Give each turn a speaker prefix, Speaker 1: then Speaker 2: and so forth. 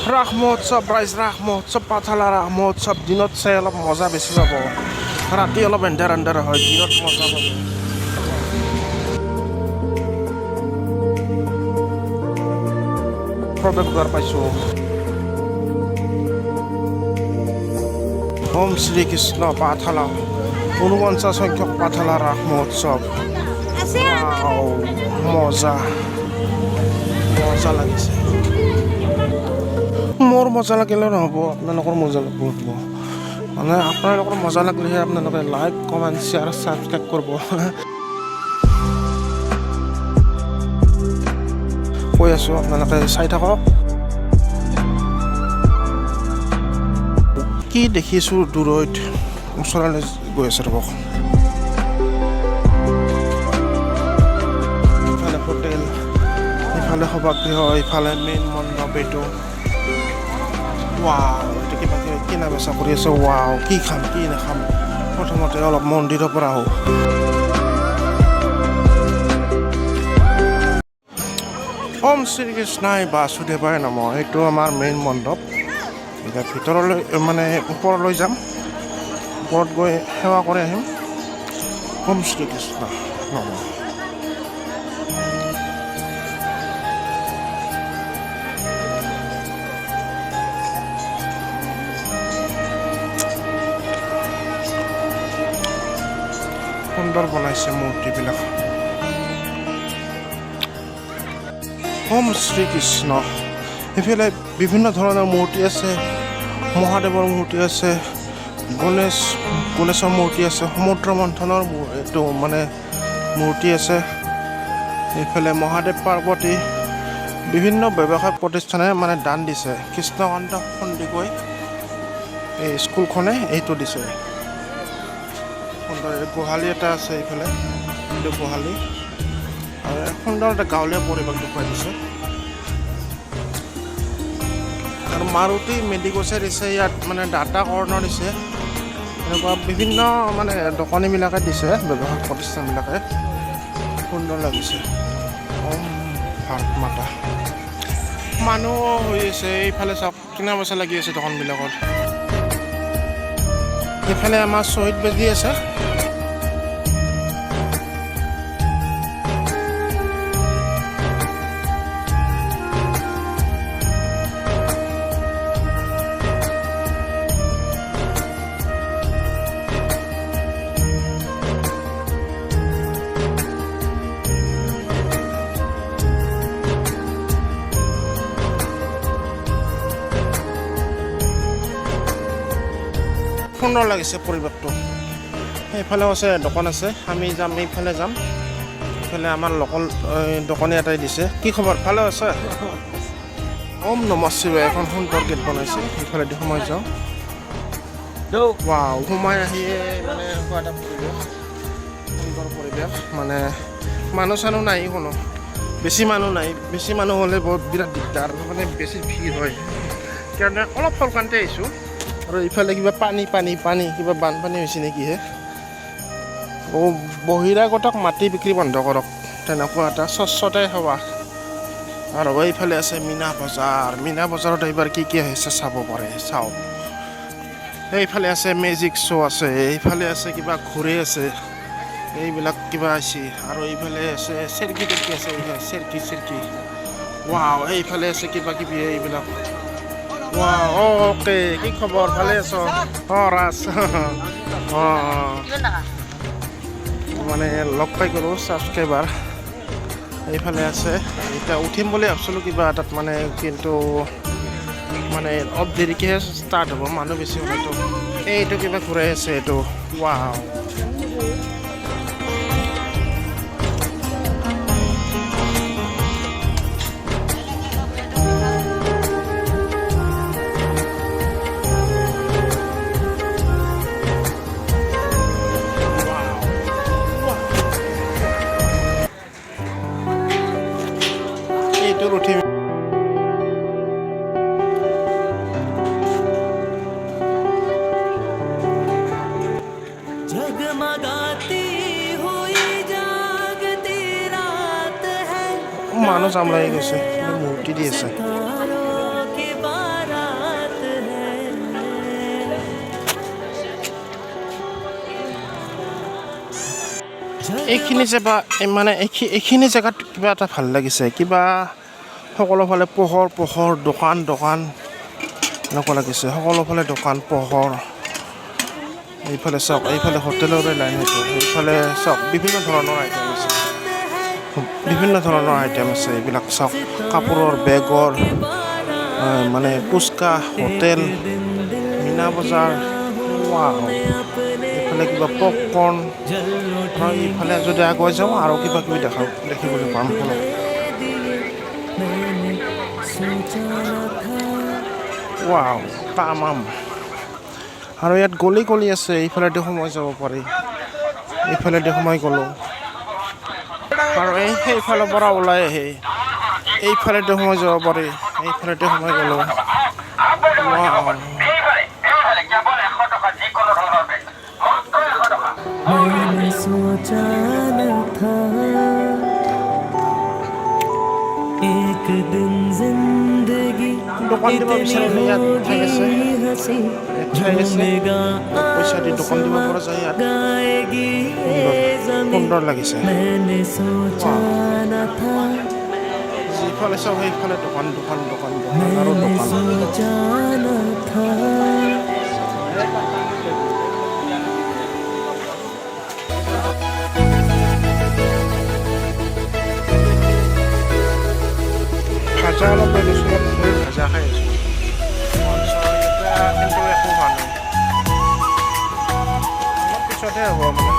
Speaker 1: ৰাস মহোৎসৱ ৰাইজ ৰাস মহোৎসৱ পাঠশালা ৰাস মহোৎসৱ দিনত চাই অলপ মজা বেছি পাব ৰাতি অলপ এন্ধাৰ এন্ধাৰ হয় দিনত মজা পাব প্ৰৱেশদ্বাৰ পাইছোঁ ওম শ্ৰীকৃষ্ণ পাঠশালা ঊনপঞ্চাছ সংখ্যক পাঠশালা ৰাস মহোৎসৱ মজা মজা লাগিছে মোৰ মজা লাগিলে নহ'ব আপোনালোকৰ মজা লাগিব মানে আপোনালোকৰ মজা লাগিলেহে আপোনালোকে লাইক কমেণ্ট শ্বেয়াৰ ছাবস্ক্ৰাইব কৰিব। কৈ আছোঁ আপোনালোকে চাই থাকক। কি দেখিছোঁ দূৰৈত? ওচৰলৈ গৈ আছে ৰ'ব। হোটেল ইফালে সভাগৃহ ইফালে মেইন মণ্ডপ এইটো ৱাও এইটো কিবা কিবি কিনা বেচা কৰি আছে? ৱাও কি খাম কি নাখাম? প্ৰথমতে অলপ মন্দিৰৰ পৰা আহোঁ। ওম শ্ৰীকৃষ্ণাই বাসুদেৱাই নম সেইটো আমাৰ মেইন মণ্ডপ। এতিয়া ভিতৰলৈ মানে ওপৰলৈ যাম। ওপৰত গৈ সেৱা কৰি আহিম। ওম শ্ৰীকৃষ্ণ নম। সুন্দৰ বনাইছে মূৰ্তিবিলাক ওম শ্ৰীকৃষ্ণ। এইফালে বিভিন্ন ধৰণৰ মূৰ্তি আছে, মহাদেৱৰ মূৰ্তি আছে, গণেশ, গণেশৰ মূৰ্তি আছে, সমুদ্ৰ মন্থনৰ এইটো মানে মূৰ্তি আছে। এইফালে মহাদেৱ পাৰ্বতী বিভিন্ন ব্যৱসায়িক প্ৰতিষ্ঠানে মানে দান দিছে। কৃষ্ণকান্ত সন্দিকৈ এই স্কুলখনে এইটো দিছে। সুন্দৰ গোহালি এটা আছে এইফালে এইটো গোহালি। আৰু সুন্দৰ এটা গাঁৱলীয়া পৰিৱেশ দেখুৱাই দিছে। আৰু মাৰুতি মেডিকোছে দিছে, ইয়াত মানে ডাটা কৰ্ণৰ দিছে। এনেকুৱা বিভিন্ন মানে দোকানীবিলাকে দিছে ব্যৱসায়িক প্ৰতিষ্ঠানবিলাকে। সুন্দৰ লাগিছে। ওম ভাৰত মাতা। মানুহ হৈ আছে, এইফালে চাওক কিনা পইচা লাগি আছে দোকানবিলাকত। এইফালে আমাৰ শ্বহীদ বেজী আছে। সুন্দৰ লাগিছে পৰিৱেশটো। এইফালেও আছে দোকান আছে। আমি যাম এইফালে যাম। এইফালে আমাৰ লোকেল দোকানী এটাই দিছে। কি খবৰ? ভালে আছে? ওম নম শিৱায় এখন সুন্দৰ গেট বনাইছে। সেইফালেদি সোমাই যাওঁ। ৱাও সোমাই আহিয়ে মানে এটা পৰিৱেশ সুন্দৰ পৰিৱেশ। মানে মানুহ চানুহ নাই কোনো। বেছি মানুহ নাই। বেছি মানুহ হ'লে বহুত বিৰাট দিগদাৰ। মানে বেছি ভিৰ হয়। সেইকাৰণে অলপ সলকান্তে আহিছোঁ। আৰু ইফালে কিবা পানী পানী পানী কিবা বানপানী হৈছে নেকিহে অ বহিৰাগতক মাটি বিক্ৰী বন্ধ কৰক। তেনেকুৱা এটা স্বচ্ছতাই সেৱা। আৰু এইফালে আছে মীনা বজাৰ। মীনা বজাৰত এইবাৰ কি কি আহিছে চাব পাৰে। চাওক। এইফালে আছে মেজিক শ্ব' আছে। এইফালে আছে কিবা ঘূৰি আছে। এইবিলাক কিবা আছে আৰু এইফালে আছে চেৰকি তেৰকি আছে। চেৰকি চেৰকি ৱাও এইফালে আছে কিবা কিবি এইবিলাক। ৱাও অ'কে কি খবৰ ভালে আছ অঁ ৰাজ অঁ মানে লগ পাই গ'লোঁ ছাবস্ক্ৰাইবাৰ এইফালে আছে। এতিয়া উঠিম বুলি ভাবিছিলোঁ কিবা এটাত মানে কিন্তু মানে অলপ দেৰিকৈহে ষ্টাৰ্ট হ'ব মানুহ বেছি হ'লেতো। এইটো কিবা ঘূৰাই আছে এইটো। ৱাও
Speaker 2: চলো
Speaker 1: ঠিক মানুষ আমরা গেছে
Speaker 2: মূর্তি দিয়েছে।
Speaker 1: এইখিনি জেগা মানে এইখিনি জেগাত কিবা এটা ভালো লাগিছে কিবা সকলো ফালে পোহৰ পোহৰ দোকান দোকান এনেকুৱা লাগিছে। সকলো ফালে দোকান পোহৰ। এইফালে চাওক এইফালে হোটেলৰে লাইন সেইটো এইফালে চাওক বিভিন্ন ধৰণৰ আইটেম আছে। বিভিন্ন ধৰণৰ আইটেম আছে। এইবিলাক চাওক কাপোৰৰ বেগৰ মানে ফুচকা হোটেল মীনা বজাৰ। এইফালে কিবা পপকৰ্ণ আৰু ইফালে যদি আগুৱাই যাওঁ আৰু কিবা কিবি দেখা দেখিবলৈ পাম। শুনক ৱাও তামাম আৰু ইয়াত গলি গলি আছে এইফালেদি সোমাই যাব পাৰি এইফালেদি সোমাই গ'লোঁ আৰু এই সেইফালৰ পৰা ওলাই আহি এইফালেদি সোমাই যাব পাৰি এইফালেদি সোমাই গ'লোঁ ৱাও
Speaker 2: मैंने सोचा न था एक दिन जिंदगी
Speaker 1: দোকান দিব বিচাৰি পইচা দি দোকান দিব পৰা যায় ইয়াত সুন্দৰ লাগিছে। যিফালে চাওঁ সেইফালে দোকান দোকান দোকান দোকান আৰু দোকান।
Speaker 2: Chalo, pero था
Speaker 1: ভাজা অলপ লৈ লৈছোঁ মই ভাজা খাই আছোঁ কিন্তু একো হোৱা নাই অলপ পিছতহে হ'ব মানে